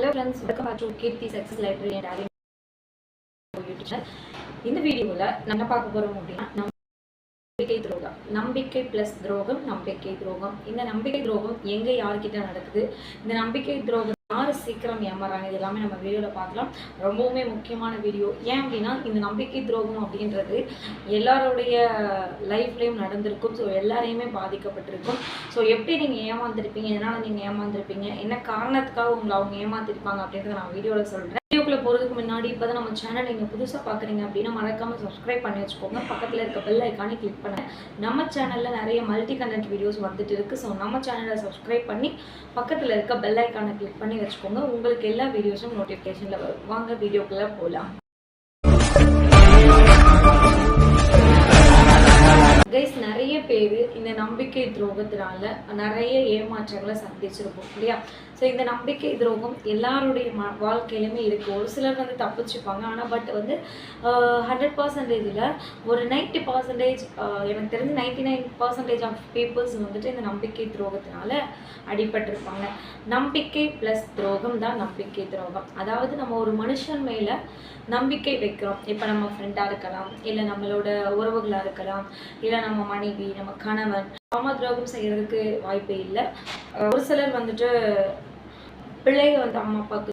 Hello friends welcome back to Keerthi success library and YouTube இந்த வீடியோவில் நம்ம பார்க்க போகிறோம் அப்படின்னா நம்பிக்கை துரோகம். நம்பிக்கை ப்ளஸ் துரோகம் நம்பிக்கை துரோகம். இந்த நம்பிக்கை துரோகம் எங்கே யார்கிட்ட நடக்குது? இந்த நம்பிக்கை துரோகம் யார் சீக்கிரம் ஏமாறாங்க? இது எல்லாமே நம்ம வீடியோவில் பார்க்கலாம். ரொம்பவுமே முக்கியமான வீடியோ. ஏன் அப்படின்னா இந்த நம்பிக்கை துரோகம் அப்படின்றது எல்லாருடைய லைஃப்லேயும் நடந்திருக்கும். ஸோ எல்லாரையுமே பாதிக்கப்பட்டிருக்கும். ஸோ எப்படி நீங்கள் ஏமாந்துருப்பீங்க? எதனால் நீங்கள் ஏமாந்துருப்பீங்க? என்ன காரணத்துக்காக உங்களை அவங்க ஏமாத்திருப்பாங்க அப்படின்றத நான் வீடியோவில் சொல்கிறேன் வீடியோக்குள்ளே போகிறதுக்கு முன்னாடி இப்போ தான் நம்ம சேனல் நீங்கள் புதுசாக பார்க்குறீங்க அப்படின்னா மறக்காமல் சப்ஸ்கிரைப் பண்ணி வச்சுக்கோங்க. பக்கத்தில் இருக்க பெல் ஐக்கானே கிளிக் பண்ணேன் நம்ம சேனலில் நிறைய மல்டி கண்டென்ட் வீடியோஸ் வந்துட்டு இருக்குது ஸோ நம்ம சேனலை சப்ஸ்கிரைப் பண்ணி பக்கத்தில் இருக்க பெல் ஐக்கானை கிளிக் பண்ணி வச்சுக்கோங்க. உங்களுக்கு எல்லா வீடியோஸும் நோட்டிஃபிகேஷனில் வரும். வாங்க வீடியோக்குள்ளே போகலாம் கைஸ் நிறைய பேர் இந்த நம்பிக்கை துரோகத்தினால நிறைய ஏமாற்றங்களை சந்திச்சிருப்போம் இல்லையா? ஸோ இந்த நம்பிக்கை துரோகம் எல்லாருடைய ம வாழ்க்கையிலுமே இருக்குது ஒரு சிலர் வந்து தப்பிச்சுப்பாங்க. ஆனால் பட் வந்து ஹண்ட்ரட் பர்சன்டேஜில் ஒரு நைன்ட்டி பர்சன்டேஜ் எனக்கு தெரிஞ்சு ninety nine percentage of peoples வந்துட்டு இந்த நம்பிக்கை துரோகத்தினால அடிபட்டிருப்பாங்க. நம்பிக்கை ப்ளஸ் துரோகம் தான் நம்பிக்கை துரோகம். அதாவது நம்ம ஒரு மனுஷன் மேலே நம்பிக்கை வைக்கிறோம். இப்போ நம்ம ஃப்ரெண்டாக இருக்கலாம். இல்லை நம்மளோட உறவுகளாக இருக்கலாம். இல்லை நம்ம மனைவி நம்ம கணவன் காம துரோகம் செய்யறதுக்கு வாய்ப்பே இல்லை. ஒரு சிலர் வந்துட்டு பிள்ளைங்க வந்து அம்மா அப்பாவுக்கு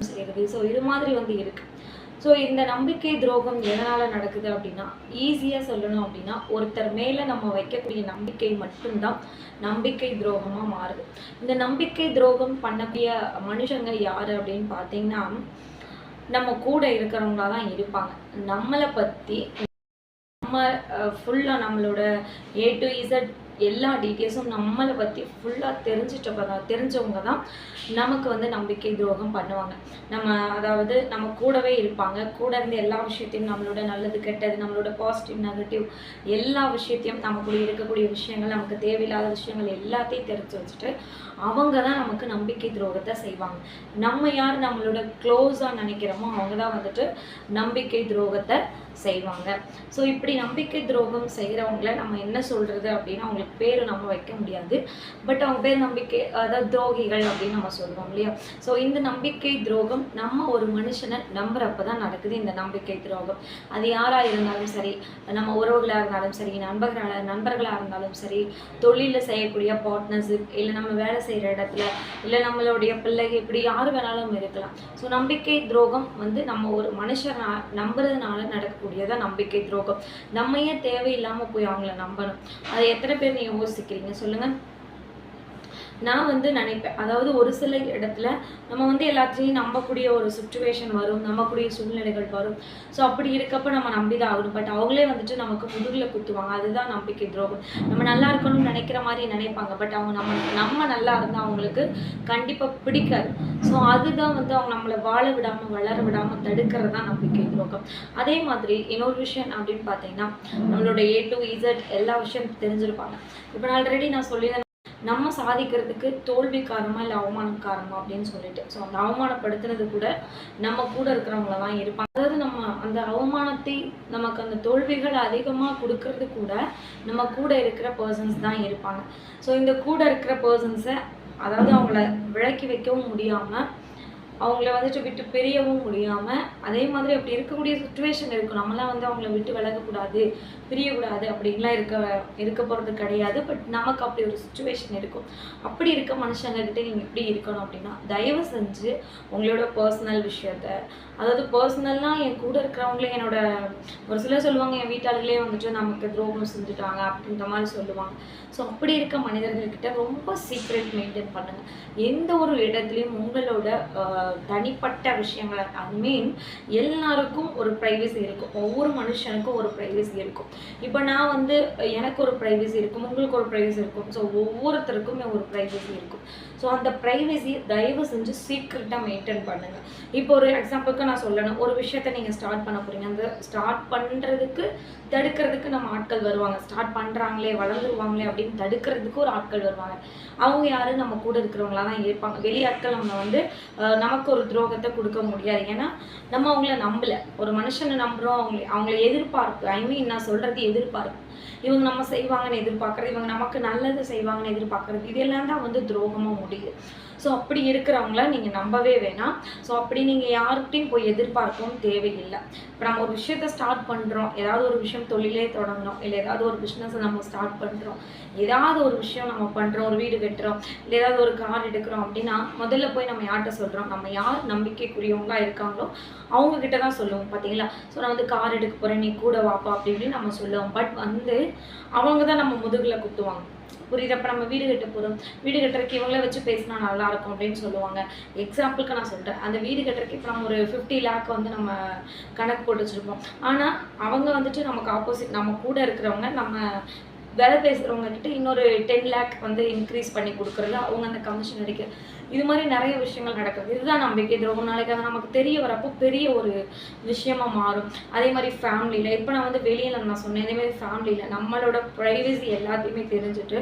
செய்யறது. ஸோ இது மாதிரி வந்து இருக்கு. ஸோ இந்த நம்பிக்கை துரோகம் எதனால் நடக்குது அப்படின்னா ஈஸியாக சொல்லணும் அப்படின்னா ஒருத்தர் மேலே நம்ம வைக்கக்கூடிய நம்பிக்கை மட்டும்தான் நம்பிக்கை துரோகமாக மாறுது. இந்த நம்பிக்கை துரோகம் பண்ணக்கூடிய மனுஷங்க யார் அப்படின்னு பார்த்தீங்கன்னா நம்ம கூட இருக்கிறவங்களா தான் இருப்பாங்க. நம்மளை பற்றி நம்ம ஃபுல்லாக நம்மளோட ஏ டு இசட் எல்லா டீட்டெயில்ஸும் நம்மளை பற்றி ஃபுல்லாக தெரிஞ்சிட்டப்ப தான் தெரிஞ்சவங்க தான் நமக்கு வந்து நம்பிக்கை துரோகம் பண்ணுவாங்க. நம்ம அதாவது நம்ம கூடவே இருப்பாங்க. கூட இருந்து எல்லா விஷயத்தையும் நம்மளோட நல்லது கெட்டது நம்மளோட பாசிட்டிவ் நெகட்டிவ் எல்லா விஷயத்தையும் நம்ம கூட இருக்கக்கூடிய விஷயங்கள் நமக்கு தேவையில்லாத விஷயங்கள் எல்லாத்தையும் தெரிஞ்சு வச்சுட்டு அவங்க தான் நமக்கு நம்பிக்கை துரோகத்தை செய்வாங்க. நம்ம யார் நம்மளோட க்ளோஸாக நினைக்கிறோமோ அவங்க தான் வந்துட்டு நம்பிக்கை துரோகத்தை செய்வாங்க. ஸோ இப்படி நம்பிக்கை துரோகம் செய்கிறவங்கள நம்ம என்ன சொல்கிறது அப்படின்னா அவங்களுக்கு பேர் நம்ம வைக்க முடியாது. பட் அவங்க பேர் நம்பிக்கை அதாவது துரோகிகள் அப்படின்னு நம்ம சொல்லுவோம் இல்லையா? ஸோ இந்த நம்பிக்கை துரோகம் நம்ம ஒரு மனுஷனை நம்புறப்ப தான் நடக்குது இந்த நம்பிக்கை துரோகம். அது யாராக இருந்தாலும் சரி நம்ம உறவுகளாக இருந்தாலும் சரி நண்பர்களாக நண்பர்களாக இருந்தாலும் சரி தொழிலில் செய்யக்கூடிய பார்ட்னர்ஷிப் இல்லை நம்ம வேலை செய்கிற இடத்துல இல்லை நம்மளுடைய பிள்ளைங்க இப்படி யார் வேணாலும் இருக்கலாம். ஸோ நம்பிக்கை துரோகம் வந்து நம்ம ஒரு மனுஷனை நம்புறதுனால இருக்கக்கூடியதான் நம்பிக்கை துரோகம். நம்ம ஏன் தேவையில்லாமல் போய் அவங்கள நம்பணும்? அதை எத்தனை பேர் நீங்க யோசிக்கிறீங்க? சொல்லுங்க. நான் வந்து நினைப்பேன். அதாவது ஒரு சில இடத்துல நம்ம வந்து எல்லாத்தையும் நம்பக்கூடிய ஒரு சுச்சுவேஷன் வரும் நம்பக்கூடிய சூழ்நிலைகள் வரும். ஸோ அப்படி இருக்கப்ப நம்ம நம்பி தான் ஆகணும். பட் அவங்களே வந்துட்டு நமக்கு முதுகில் குத்துவாங்க. அதுதான் நம்பிக்கை துரோகம். நம்ம நல்லா இருக்கணும்னு நினைக்கிற மாதிரி நினைப்பாங்க. பட் அவங்க நம்ம நம்ம நல்லா இருந்தால் அவங்களுக்கு கண்டிப்பாக பிடிக்காது. ஸோ அதுதான் வந்து அவங்க நம்மளை வாழ விடாமல் வளர விடாமல் தடுக்கிறது தான் நம்பிக்கை துரோகம். அதே மாதிரி இன்னொரு விஷயம் அப்படின்னு பார்த்தீங்கன்னா நம்மளோட ஏ டு இசட் எல்லா விஷயம் தெரிஞ்சிருப்பாங்க. இப்போ நான் ஆல்ரெடி நான் சொல்லியிருந்தேன் நம்ம சாதிக்கிறதுக்கு தோல்வி காரணமா இல்லை அவமானம் காரணமா அப்படின்னு சொல்லிட்டு. ஸோ அந்த அவமானப்படுத்துனது கூட நம்ம கூட இருக்கிறவங்கள தான் இருப்பாங்க. அதாவது நம்ம அந்த அவமானத்தை நமக்கு அந்த தோல்விகள் அதிகமாக கொடுக்கறது கூட நம்ம கூட இருக்கிற பர்சன்ஸ் தான் இருப்பாங்க. ஸோ இந்த கூட இருக்கிற பர்சன்ஸை அதாவது அவங்கள விளக்கி வைக்கவும் முடியாமல் அவங்கள வந்துட்டு விட்டு பிரியவும் முடியாமல் அதே மாதிரி அப்படி இருக்கக்கூடிய சுச்சுவேஷன் இருக்கும் நம்மளாம் வந்து அவங்கள விட்டு விலகக்கூடாது பிரியக்கூடாது அப்படின்லாம் இருக்க இருக்க போகிறது கிடையாது. பட் நமக்கு அப்படி ஒரு சுச்சுவேஷன் இருக்கும். அப்படி இருக்க மனுஷங்கக்கிட்ட நீங்கள் எப்படி இருக்கணும் அப்படின்னா தயவு செஞ்சு உங்களோட பர்சனல் விஷயத்த அதாவது பர்சனல்னால் என் கூட இருக்கிறவங்களே என்னோட ஒரு சிலர் சொல்லுவாங்க என் வீட்டாளர்களே வந்துட்டு நமக்கு துரோகம் செஞ்சுட்டாங்க அப்படின்ற மாதிரி சொல்லுவாங்க. ஸோ அப்படி இருக்க மனிதர்கள்கிட்ட ரொம்ப சீக்ரெட் மெயின்டைன் பண்ணுங்கள் எந்த ஒரு இடத்துலையும் உங்களோட தனிப்பட்ட விஷயங்கள் ஐ மீன் எல்லாருக்கும் ஒரு ப்ரைவசி இருக்கும். ஒவ்வொரு மனுஷனுக்கும் ஒரு ப்ரைவசி இருக்கும். இப்போ நான் வந்து எனக்கு ஒரு ப்ரைவசி இருக்கும் உங்களுக்கு ஒரு ப்ரைவசி இருக்கும். ஸோ ஒவ்வொருத்தருக்குமே ஒரு ப்ரைவசி இருக்கும். ஸோ அந்த ப்ரைவசி தயவு செஞ்சு சீக்ரெட்டாக மெயின்டைன் பண்ணுங்கள் இப்போ ஒரு எக்ஸாம்பிளுக்கு நான் சொல்லணும். ஒரு விஷயத்த நீங்கள் ஸ்டார்ட் பண்ண போகிறீங்க அந்த ஸ்டார்ட் பண்ணுறதுக்கு தடுக்கிறதுக்கு நம்ம ஆட்கள் வருவாங்க. ஸ்டார்ட் பண்ணுறாங்களே வளர்ந்துருவாங்களே அப்படின்னு தடுக்கிறதுக்கு ஒரு ஆட்கள் வருவாங்க. அவங்க யாரும் நம்ம கூட இருக்கிறவங்களா தான் இருப்பாங்க. வெளியாட்கள் நம்ம வந்து நமக்கு ஒரு துரோகத்தை கொடுக்க முடியாது. ஏன்னா நம்ம அவங்கள நம்பலை. ஒரு மனுஷனை நம்புகிறோம் அவங்கள அவங்கள எதிர்பார்ப்பு ஐ மீன் நான் சொல்கிறது எதிர்பார்ப்பு. இவங்க நம்ம செய்வாங்கன்னு எதிர்பார்க்கறது இவங்க நமக்கு நல்லது செய்வாங்கன்னு எதிர்பார்க்கறது இதெல்லாம் தான் வந்து துரோகமாக முடியுது. ஸோ அப்படி இருக்கிறவங்கள நீங்கள் நம்பவே வேணாம். ஸோ அப்படி நீங்கள் யார்கிட்டையும் போய் எதிர்பார்க்கவும் தேவையில்லை. இப்போ நம்ம ஒரு விஷயத்த ஸ்டார்ட் பண்ணுறோம் ஏதாவது ஒரு விஷயம் தொழிலே தொடங்குறோம் இல்லை ஏதாவது ஒரு பிஸ்னஸை நம்ம ஸ்டார்ட் பண்ணுறோம் ஏதாவது ஒரு விஷயம் நம்ம பண்ணுறோம் ஒரு வீடு கட்டுறோம் இல்லை ஏதாவது ஒரு கார் எடுக்கிறோம் அப்படின்னா முதல்ல போய் நம்ம யார்கிட்ட சொல்கிறோம் நம்ம யார் நம்பிக்கைக்குரியவங்க இருக்காங்களோ அவங்க கிட்ட தான் சொல்லுவோம் பார்த்தீங்களா ஸோ நான் வந்து கார் எடுக்க போகிறேன் நீ கூட வாப்பா அப்படி இப்படின்னு நம்ம சொல்லுவோம். பட் வந்து அவங்க தான் நம்ம முதுகில் குத்துவாங்க. புரியுது? அப்போ நம்ம வீடு கட்ட போகிறோம் வீடு கட்டுறதுக்கு இவங்கள வச்சு பேசினா நல்லா இருக்கும் அப்படின்னு சொல்லுவாங்க. எக்ஸாம்பிளுக்கு நான் சொல்கிறேன் அந்த வீடு கட்டுறதுக்கு இப்போ நம்ம ஒரு ஃபிஃப்டி லேக் வந்து நம்ம கணக்கு போட்டு வச்சுருப்போம். ஆனால் அவங்க வந்துட்டு நமக்கு ஆப்போசிட் நம்ம கூட இருக்கிறவங்க நம்ம வேலை பேசுகிறவங்க கிட்ட இன்னொரு டென் லேக் வந்து இன்க்ரீஸ் பண்ணி கொடுக்குறது அவங்க அந்த கமிஷன் அடிக்க இது மாதிரி நிறைய விஷயங்கள் நடக்குது. இதுதான் நம்பிக்கை. துரோகம் நாளைக்கு அது நமக்கு தெரிய வரப்போ பெரிய ஒரு விஷயமா மாறும். அதே மாதிரி ஃபேமிலியில் இப்போ நான் வந்து வெளியில் நான் சொன்னேன். அதே மாதிரி ஃபேமிலியில் நம்மளோட ப்ரைவசி எல்லாத்தையுமே தெரிஞ்சுட்டு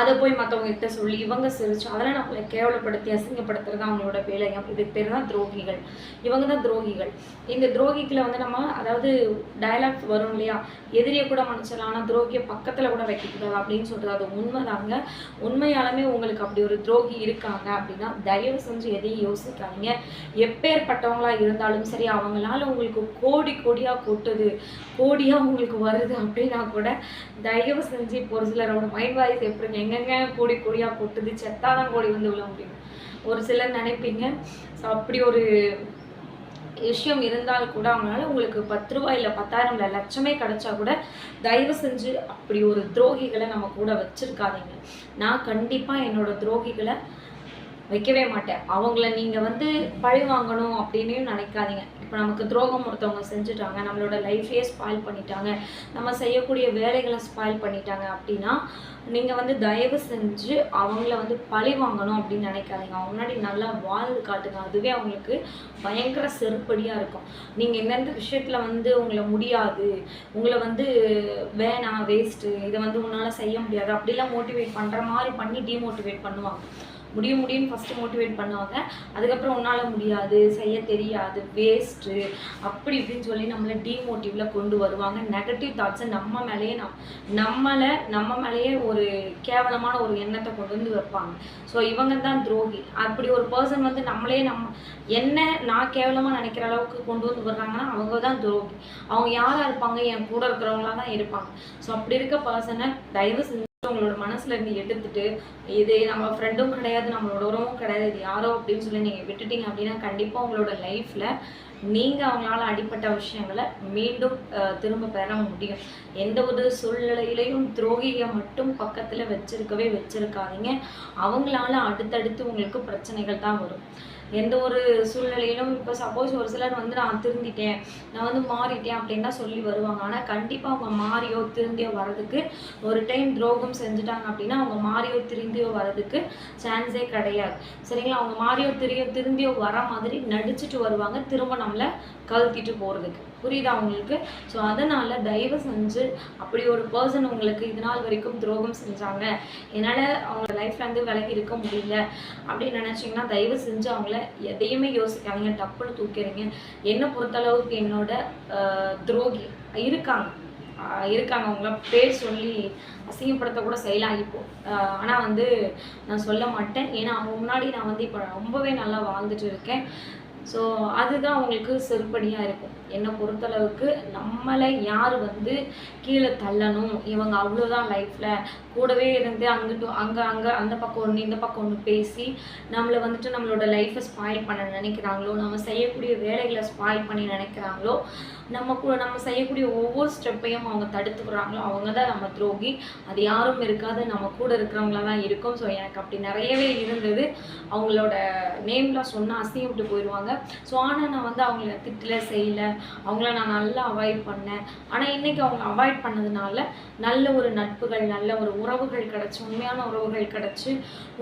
அதை போய் மற்றவங்க கிட்ட சொல்லி இவங்க சிரிச்சு அதெல்லாம் நம்மளை கேவலப்படுத்தி அசிங்கப்படுத்துறது அவங்களோட வேலையம் இது பேர் தான் துரோகிகள். இவங்க தான் துரோகிகள். இந்த துரோகிக்கில் வந்து நம்ம அதாவது டயலாக் வரும் இல்லையா? எதிரியை கூட மன்னிச்சிடலாம். ஆனால் துரோகியை பக்கத்தில் கூட வைக்கக்கூடாது அப்படின்னு சொல்கிறது அது உண்மைதாங்க. உண்மையாலுமே உங்களுக்கு அப்படி ஒரு துரோகி இருக்காங்க அப்படின்னு தயவு செஞ்சு எதையும் யோசிக்காதீங்க. எப்பேற்பட்டவங்களா இருந்தாலும் சரி அவங்களால உங்களுக்கு கோடி கோடியாக கொட்டுது கோடியாக உங்களுக்கு வருது அப்படின்னா கூட தயவு செஞ்சு இப்போ ஒரு சிலரோட மைண்ட் வாய்ஸ் எப்படி எங்கெங்க கோடி கோடியாக கொட்டுது செத்தாதான் கோடி வந்து விழ முடியும் ஒரு சிலர் நினைப்பீங்க. ஸோ அப்படி ஒரு விஷயம் இருந்தால் கூட அவங்களால உங்களுக்கு பத்து ரூபாய் இல்லை பத்தாயிரம் இல்லை லட்சமே கிடைச்சா கூட தயவு செஞ்சு அப்படி ஒரு துரோகிகளை நம்ம கூட வச்சிருக்காதீங்க. நான் கண்டிப்பாக என்னோட துரோகிகளை வைக்கவே மாட்டேன். அவங்கள நீங்கள் வந்து பழி வாங்கணும் அப்படின்னு நினைக்காதீங்க. இப்போ நமக்கு துரோகம் ஒருத்தவங்க செஞ்சுட்டாங்க நம்மளோட லைஃபையே ஸ்பாயில் பண்ணிட்டாங்க நம்ம செய்யக்கூடிய வேலைகளை ஸ்பாயில் பண்ணிட்டாங்க அப்படின்னா நீங்கள் வந்து தயவு செஞ்சு அவங்கள வந்து பழி வாங்கணும் அப்படின்னு நினைக்காதீங்க. அவங்க முன்னாடி நல்லா வாழ்ந்து காட்டுங்க. அதுவே அவங்களுக்கு பயங்கர செருப்படியாக இருக்கும். நீங்கள் எந்தெந்த விஷயத்தில் வந்து உங்களை முடியாது உங்களை வந்து வேணாம் வேஸ்ட்டு இதை வந்து உன்னால் செய்ய முடியாது. அப்படிலாம் மோட்டிவேட் பண்ணுற மாதிரி பண்ணி டீமோட்டிவேட் பண்ணுவாங்க. முடியும் முடியும்னு ஃபஸ்ட்டு மோட்டிவேட் பண்ணுவாங்க. அதுக்கப்புறம் உன்னால் முடியாது செய்ய தெரியாது வேஸ்ட்டு அப்படி இப்படின்னு சொல்லி நம்மளை டீமோட்டிவில் கொண்டு வருவாங்க. நெகட்டிவ் தாட்ஸை நம்ம மேலேயே நம் நம்மளை நம்ம மேலேயே ஒரு கேவலமான ஒரு எண்ணத்தை கொண்டு வந்து வைப்பாங்க. ஸோ இவங்க தான் துரோகி. அப்படி ஒரு பர்சன் வந்து நம்மளே நம்ம என்ன நான் கேவலமாக நினைக்கிற அளவுக்கு கொண்டு வந்து வர்றாங்கன்னா அவங்க தான் துரோகி. அவங்க யாராக இருப்பாங்க? என் கூட இருக்கிறவங்களா தான் இருப்பாங்க. ஸோ அப்படி இருக்க பர்சனை தயவு செஞ்சு அவங்களோட மனசுல இருந்து எடுத்துட்டு இது நம்ம ஃப்ரெண்டும் கிடையாது நம்மளோட உறவும் கிடையாது இது யாரோ அப்படின்னு சொல்லி நீங்க விட்டுட்டீங்க அப்படின்னா கண்டிப்பா உங்களோட லைஃப்ல நீங்க அவங்களால அடிப்பட்ட விஷயங்களை மீண்டும் திரும்ப பெற முடியும். எந்த ஒரு சூழ்நிலையிலையும் துரோகியை மட்டும் பக்கத்துல வச்சிருக்கவே வச்சிருக்காதீங்க. அவங்களால அடுத்தடுத்து உங்களுக்கு பிரச்சனைகள் தான் வரும். எந்த ஒரு சூழ்நிலையிலும் இப்போ சப்போஸ் ஒரு சிலர் வந்து நான் திருந்திட்டேன் நான் வந்து மாறிட்டேன் அப்படின்னு தான் சொல்லி வருவாங்க. ஆனால் கண்டிப்பாக அவங்க மாறியோ திருந்தியோ வரதுக்கு ஒரு டைம் துரோகம் செஞ்சுட்டாங்க அப்படின்னா அவங்க மாறியோ திருந்தியோ வர்றதுக்கு சான்ஸே கிடையாது. சரிங்களா? அவங்க மாறியோ திரியோ திருந்தியோ வர மாதிரி நடிச்சிட்டு வருவாங்க திரும்ப நம்மளை கழுத்திட்டு போகிறதுக்கு புரியுதா உங்களுக்கு? ஸோ அதனால் தயவு செஞ்சு அப்படி ஒரு பர்சன் உங்களுக்கு இது நாள் வரைக்கும் துரோகம் செஞ்சாங்க. என்னால் அவங்க லைஃப்லேருந்து விலகி இருக்க முடியல. அப்படின்னு நினச்சிங்கன்னா தயவு செஞ்சு அவங்கள எதையுமே யோசிக்காதீங்க. டப்புன்னு தூக்கிறீங்க என்னை பொறுத்தளவுக்கு என்னோட துரோகி இருக்காங்க. இருக்காங்க. அவங்கள பேர் சொல்லி அசிங்கப்படுத்த கூட செய்யலாம் இப்போ. ஆனால் வந்து நான் சொல்ல மாட்டேன். ஏன்னா அவங்க முன்னாடி நான் வந்து இப்போ ரொம்பவே நல்லா வாழ்ந்துட்டு இருக்கேன். ஸோ அதுதான் அவங்களுக்கு செருப்படியாக இருக்கும். என்னை பொறுத்தளவுக்கு நம்மளை யார் வந்து கீழே தள்ளணும்? இவங்க அவ்வளோதான் லைஃப்பில் கூடவே இருந்து அங்கிட்டு அங்கே அங்கே அந்த பக்கம் ஒன்று இந்த பக்கம் ஒன்று பேசி நம்மளை வந்துட்டு நம்மளோட லைஃப்பை ஸ்பாயில் பண்ண நினைக்கிறாங்களோ நம்ம செய்யக்கூடிய வேலைகளை ஸ்பாயில் பண்ணி நினைக்கிறாங்களோ நம்ம கூட நம்ம செய்யக்கூடிய ஒவ்வொரு ஸ்டெப்பையும் அவங்க தடுத்துக்கிறாங்களோ அவங்க தான் நம்ம துரோகி. அது யாரும் இருக்காது. நம்ம கூட இருக்கிறவங்களா தான் இருக்கும். ஸோ எனக்கு அப்படி நிறையவே இருந்தது. அவங்களோட நேம்லாம் சொன்னால் அசிங்கப்பட்டு போயிடுவாங்க. ஸோ ஆனால் நான் வந்து அவங்கள திட்டலை செய்யல. அவங்கள நான் நல்லா அவாய்ட் பண்ணேன். ஆனால் இன்னைக்கு அவங்க அவாய்ட் பண்ணதுனால நல்ல ஒரு நட்புகள் நல்ல ஒரு உறவுகள் கிடச்சி உண்மையான உறவுகள் கிடச்சி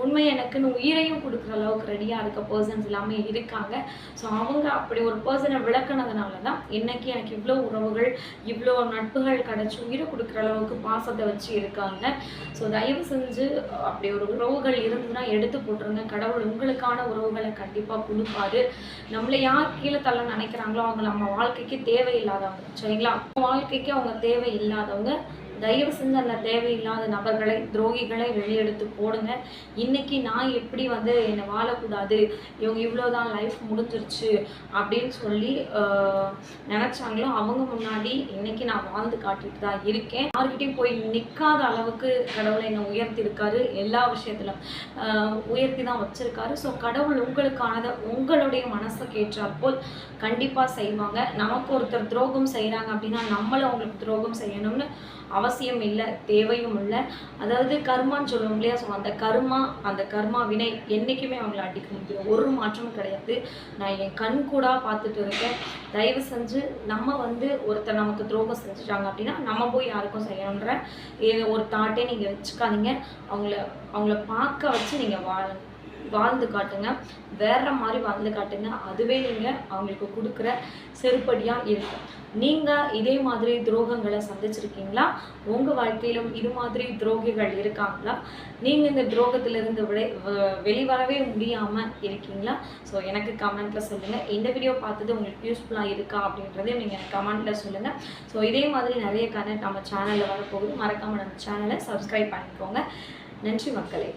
உண்மை எனக்குன்னு உயிரையும் கொடுக்குற அளவுக்கு ரெடியாக இருக்க பர்சன்ஸ் எல்லாமே இருக்காங்க. ஸோ அவங்க அப்படி ஒரு பர்சனை விளக்குனதுனால தான் இன்னைக்கு எனக்கு இவ்வளோ உறவுகள் இவ்வளோ நட்புகள் கிடச்சி உயிரை கொடுக்குற அளவுக்கு பாசத்தை வச்சு இருக்காங்க. ஸோ தயவு செஞ்சு அப்படி ஒரு உறவுகள் இருந்ததுன்னா எடுத்து போட்டுருங்க. கடவுள் உங்களுக்கான உறவுகளை கண்டிப்பாக கொடுப்பாரு. நம்மளை யார் கீழே தள்ள நினைக்கிறாங்களோ அவங்க நம்ம வாழ்க்கைக்கு தேவையில்லாதவங்க சரிங்களா? வாழ்க்கைக்கு அவங்க தேவையில்லாதவங்க தயவு செஞ்சு அந்த தேவையில்லாத நபர்களை துரோகிகளை வெளியெடுத்து போடுங்க. இன்னைக்கு நான் எப்படி வந்து என்னை வாழக்கூடாது? இவங்க இவ்வளோதான் லைஃப் முடிஞ்சிருச்சு அப்படின்னு சொல்லி நினச்சாங்களோ அவங்க முன்னாடி இன்னைக்கு நான் வாழ்ந்து காட்டிட்டு தான் இருக்கேன். யார்கிட்டயும் போய் நிற்காத அளவுக்கு கடவுளை என்னை உயர்த்தியிருக்காரு. எல்லா விஷயத்திலும் உயர்த்தி தான் வச்சிருக்காரு. ஸோ கடவுள் உங்களுக்கானதை உங்களுடைய மனசுக்கு ஏற்றால் கண்டிப்பாக செய்வாங்க. நமக்கு ஒருத்தர் துரோகம் செய்கிறாங்க அப்படின்னா நம்மளும் அவங்களுக்கு துரோகம் செய்யணும்னு அவசியம் இல்லை தேவையும் இல்லை அதாவது கர்மான்னு சொல்லுவோம் இல்லையா? ஸோ அந்த கர்மா அந்த கர்மா வினை என்றைக்குமே அவங்கள அடிக்க முடியும் ஒரு மாற்றமும் கிடையாது. நான் என் கண் கூட பார்த்துட்டு இருக்கேன். தயவு செஞ்சு நம்ம வந்து ஒருத்தர் நமக்கு துரோகம் செஞ்சுட்டாங்க அப்படின்னா நம்ம போய் யாருக்கும் செய்யணுன்ற ஒரு தாட்டே நீங்கள் வச்சுக்காதீங்க. அவங்கள அவங்கள பார்க்க வச்சு நீங்கள் வாழணும். வாழ்ந்து காட்டுங்க. வேற மாதிரி வாழ்ந்து காட்டுங்க. அதுவே நீங்கள் அவங்களுக்கு கொடுக்குற செருப்படியாக இருக்கும் நீங்கள் இதே மாதிரி துரோகங்களை சந்திச்சிருக்கீங்களா? உங்கள் வாழ்க்கையிலும் இது மாதிரி துரோகிகள் இருக்காங்களா? நீங்கள் இந்த துரோகத்திலிருந்து விளை வெளிவரவே முடியாமல் இருக்கீங்களா? ஸோ எனக்கு கமெண்ட்டில் சொல்லுங்கள் இந்த வீடியோ பார்த்தது உங்களுக்கு யூஸ்ஃபுல்லாக இருக்கா அப்படின்றதையும் நீங்கள் கமெண்ட்டில் சொல்லுங்கள் ஸோ இதே மாதிரி நிறைய கனெக்ட் நம்ம சேனலில் வரப்போகுது. மறக்காமல் நம்ம சேனலை சப்ஸ்கிரைப் பண்ணிக்கோங்க. நன்றி மக்களே.